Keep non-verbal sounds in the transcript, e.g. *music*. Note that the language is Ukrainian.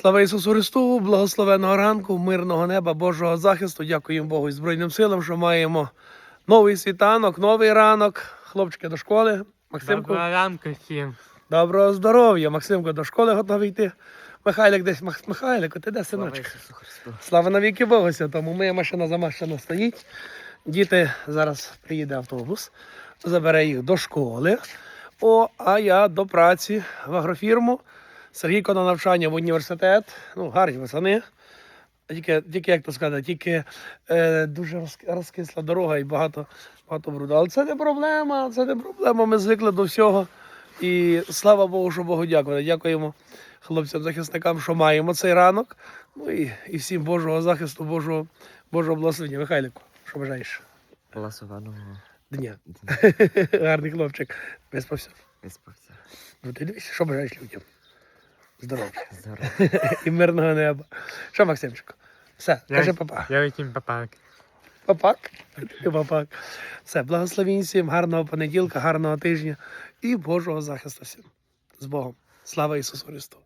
Слава Ісусу Христу, благословеного ранку, мирного неба, Божого захисту. Дякуємо Богу і Збройним силам, що маємо новий світанок, новий ранок. Хлопчики до школи. Максимку, Доброго ранку всім. доброго здоров'я. Максимко до школи готовий йти. Михайлик десь. Мах- Михайлику, ти де Слава синочок? Ісусу Христу. Слава навіки Богу Святому. Моя машина замащена стоїть. Діти зараз приїде автобус, забере їх до школи. О, а я до праці в агрофірму. Сергійко на навчання в університет. Ну, гарні пацани. Тільки, тільки як то сказати, тільки е, дуже розкисла дорога і багато, багато бруду. Але це не проблема, це не проблема. Ми звикли до всього. І слава Богу, що Богу дякувати. Дякуємо хлопцям-захисникам, що маємо цей ранок. Ну і, і всім Божого захисту, Божого, Божого благословення. Михайлику, що бажаєш? Голосованого Дня. *laughs* Гарний хлопчик. Виспався. виспався. Ну ти дивишся, що бажаєш людям? Здоров'я Здоров'я. *laughs* і мирного неба. Що, Максимчику? Все, Я- каже папа. Я витім папак. Папак. Ти папак. Все, благословінь всім, гарного понеділка, гарного тижня і Божого захисту всім. З Богом. Слава Ісусу Христу!